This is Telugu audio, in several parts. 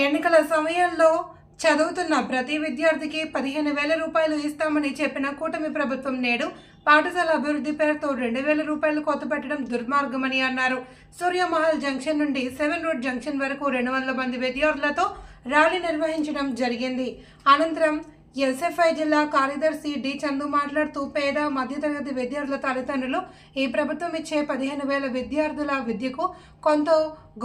ఎన్నికల సమయంలో చదువుతున్న ప్రతి విద్యార్థికి పదిహేను వేల రూపాయలు ఇస్తామని చెప్పిన కూటమి ప్రభుత్వం నేడు పాఠశాల అభివృద్ధి పేరుతో రెండు వేల రూపాయలు కొత్త పెట్టడం దుర్మార్గమని అన్నారు. సూర్యమహల్ జంక్షన్ నుండి సెవెన్ రోడ్ జంక్షన్ వరకు రెండు వందల మంది విద్యార్థులతో ర్యాలీ నిర్వహించడం జరిగింది. అనంతరం ఎస్ఎఫ్ఐ జిల్లా కార్యదర్శి డి చందు మాట్లాడుతూ పేద మధ్యతరగతి విద్యార్థుల తల్లిదండ్రులు ఈ ప్రభుత్వం ఇచ్చే పదిహేను వేల విద్యార్థుల విద్యకు కొంత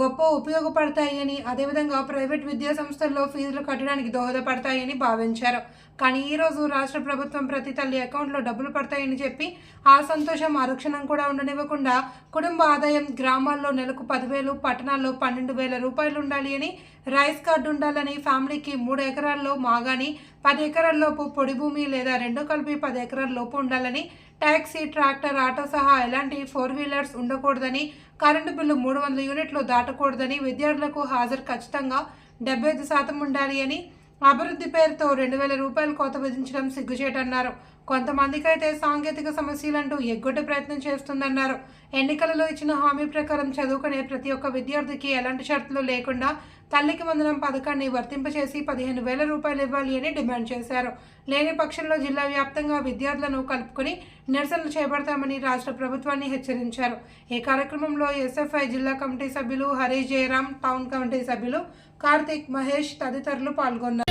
గొప్ప ఉపయోగపడతాయని అదేవిధంగా ప్రైవేట్ విద్యా సంస్థల్లో ఫీజులు కట్టడానికి దోహదపడతాయని భావించారు. కానీ ఈ రోజు రాష్ట్ర ప్రభుత్వం ప్రతి తల్లి అకౌంట్లో డబ్బులు పడతాయని చెప్పి ఆ సంతోషం ఆరక్షణం కూడా ఉండనివ్వకుండా కుటుంబ ఆదాయం గ్రామాల్లో నెలకు పదివేలు పట్టణాల్లో పన్నెండు వేల రూపాయలు ఉండాలి అని రైస్ కార్డు ఉండాలని ఫ్యామిలీకి మూడు ఎకరాల్లో మాగాని పది ఎకరాల్లోపు పొడి భూమి లేదా రెండు కలిపి పది ఎకరాల్లోపు ఉండాలని ట్యాక్సీ ట్రాక్టర్ ఆటో సహా ఎలాంటి ఫోర్ వీలర్స్ ఉండకూడదని కరెంటు బిల్లు మూడు వందల యూనిట్లు దాటకూడదని విద్యార్థులకు హాజరు ఖచ్చితంగా డెబ్బై ఐదు శాతం ఉండాలి అని అభివృద్ధి పేరుతో రెండు వేల రూపాయలు కోత విధించడం సిగ్గుచేటన్నారు. కొంతమందికైతే సాంకేతిక సమస్యలంటూ ఎగ్గొట్టే ప్రయత్నం చేస్తుందన్నారు. ఎన్నికలలో ఇచ్చిన హామీ ప్రకారం చదువుకునే ప్రతి ఒక్క విద్యార్థికి ఎలాంటి షరతులు లేకుండా తల్లికి వందనం పథకాన్ని వర్తింపచేసి పదిహేను వేల రూపాయలు ఇవ్వాలి అని డిమాండ్ చేశారు. లేని పక్షంలో జిల్లా వ్యాప్తంగా విద్యార్థులను కలుపుకొని నిరసనలు చేపడతామని రాష్ట్ర ప్రభుత్వాన్ని హెచ్చరించారు. ఈ కార్యక్రమంలో ఎస్ఎఫ్ఐ జిల్లా కమిటీ సభ్యులు హరీష్ జయరాం టౌన్ కమిటీ సభ్యులు కార్తిక్ మహేష్ తదితరులు పాల్గొన్నారు.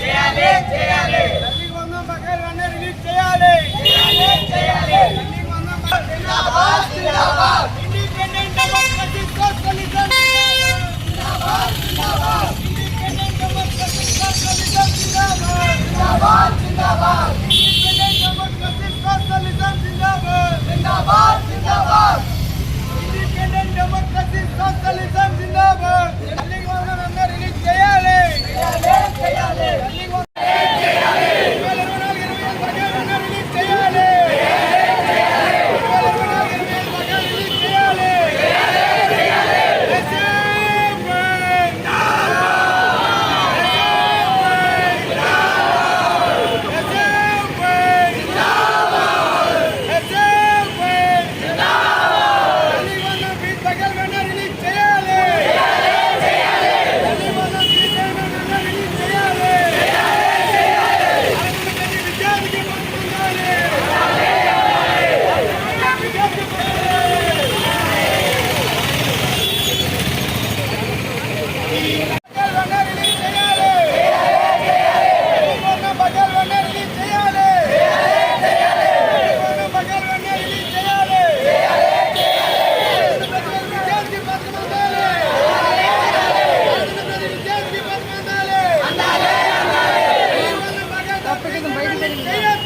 చేయాలి చేయాలి. கிடைக்கும் பயிர் கிடைக்கும்